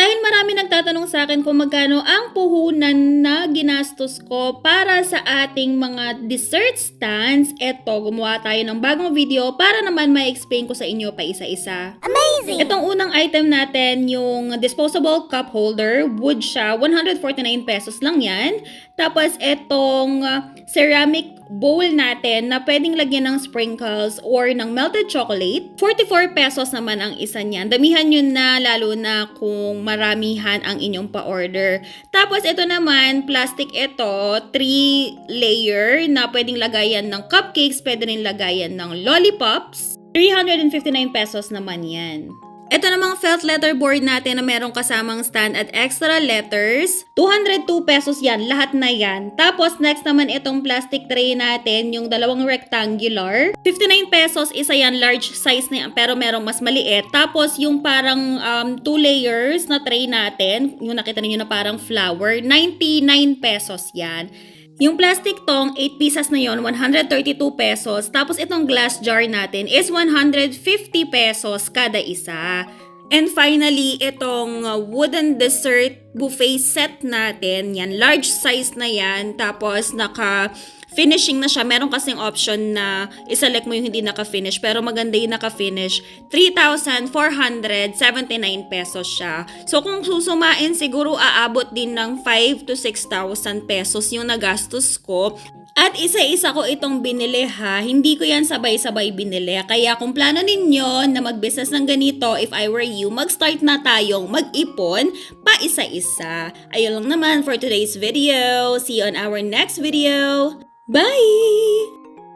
dahil marami nagtatanong sa akin kung magkano ang puhunan na ginastos ko para sa ating mga dessert stands, eto, gumawa tayo ng bagong video para naman ma-explain ko sa inyo pa isa-isa. Amazing! Itong unang item natin, yung disposable cup holder, wood siya, 149 pesos lang yan. Tapos itong uh, ceramic bowl natin na pwedeng lagyan ng sprinkles or ng melted chocolate, 44 pesos naman ang isa niyan. Damihan nyo na lalo na kung maramihan ang inyong pa-order. Tapos ito naman, plastic ito, 3 layer na pwedeng lagayan ng cupcakes, pwede rin lagayan ng lollipops. 359 pesos naman yan. Ito namang felt letterboard natin na merong kasamang stand at extra letters. 202 pesos yan, lahat na yan. Tapos next naman itong plastic tray natin, yung dalawang rectangular. 59 pesos, isa yan, large size na yan, pero merong mas maliit. Tapos yung parang um, two layers na tray natin, yung nakita ninyo na parang flower, 99 pesos yan. Yung plastic tong, 8 pieces na yon 132 pesos. Tapos itong glass jar natin is 150 pesos kada isa. And finally, itong uh, wooden dessert buffet set natin, yan, large size na yan. Tapos naka finishing na siya. Meron kasing option na iselect mo yung hindi naka-finish. Pero maganda yung naka-finish. 3,479 pesos siya. So kung susumain, siguro aabot din ng 5 to 6,000 pesos yung nagastos ko. At isa-isa ko itong binili ha. Hindi ko yan sabay-sabay binili. Kaya kung plano ninyo na mag-business ng ganito, if I were you, mag-start na tayong mag-ipon pa isa-isa. Ayun lang naman for today's video. See you on our next video. Bye!